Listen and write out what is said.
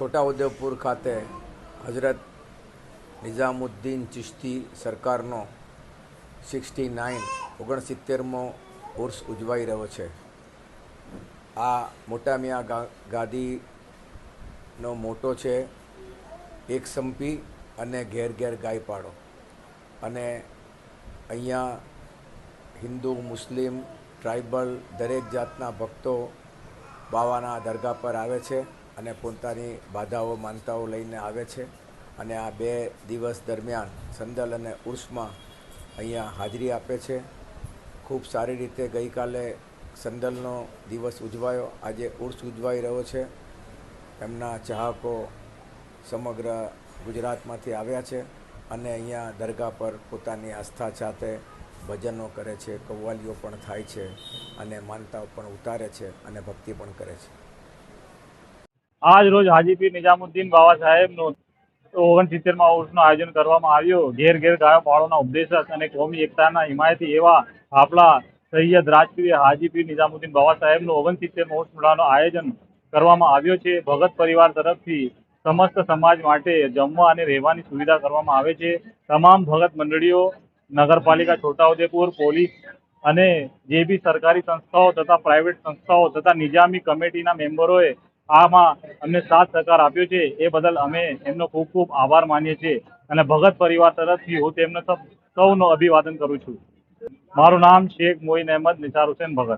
છોટાઉદેપુર ખાતે હજરત નિઝામુદ્દીન ચિશ્તી સરકારનો sixty nine ઓગણસિત્તેરમો ઉર્સ ઉજવાઈ રહ્યો છે. આ મોટા મિયા ગાદીનો મોટો છે, એક સંપી અને ઘેર ઘેર ગાય પાડો અને અહીંયા હિન્દુ, મુસ્લિમ, ટ્રાઇબલ દરેક જાતના ભક્તો બાવાના દરગાહ પર આવે છે. અને પોતાની બાધાઓ, માનતાઓ લઈને આવે છે. અને આ બે દિવસ દરમિયાન સંદલ અને ઉર્સમાં અહીંયા હાજરી આપે છે. ખૂબ સારી રીતે ગઈકાલે સંદલનો દિવસ ઉજવાયો. આજે ઉર્સ ઉજવાઈ રહ્યો છે. એમના ચાહકો સમગ્ર ગુજરાતમાંથી આવ્યા છે અને અહીંયા દરગાહ પર પોતાની આસ્થા સાથે ભજનો કરે છે, કવ્વાલીઓ પણ થાય છે અને માનતાઓ પણ ઉતારે છે અને ભક્તિ પણ કરે છે. આજ રોજ હાજીપીર નિઝામુદ્દીન બાબા સાહેબનો ઓગણસિત્તેરમાં ઉર્સનું આયોજન કરવામાં આવ્યું. ઘેર ઘેર ગાયો પાળોના ઉપદેશક અને કોમી એકતાના હિમાયતી એવા આપણા સૈયદ રાજપીર હાજીપીર નિઝામુદ્દીન બાબા સાહેબનું ઓગણસિત્તેરમો ઉર્સ મેળાનું આયોજન કરવામાં આવ્યો છે. ભગત પરિવાર તરફથી સમસ્ત સમાજ માટે જમવા અને રહેવાની સુવિધા કરવામાં આવે છે. તમામ ભગત મંડળીઓ, નગરપાલિકા છોટાઉદેપુર, પોલીસ અને જે બી સરકારી સંસ્થાઓ તથા પ્રાઇવેટ સંસ્થાઓ તથા નિજામી કમિટીના મેમ્બરોએ આમાં અમને સાથ સહકાર આપ્યો છે, એ બદલ અમે એમનો ખૂબ ખૂબ આભાર માનીએ છીએ. અને ભગત પરિવાર તરફથી હું તેમને સૌનો અભિવાદન કરું છું. મારું નામ શેખ મોઇન અહેમદ નિસાર હુસેન ભગત.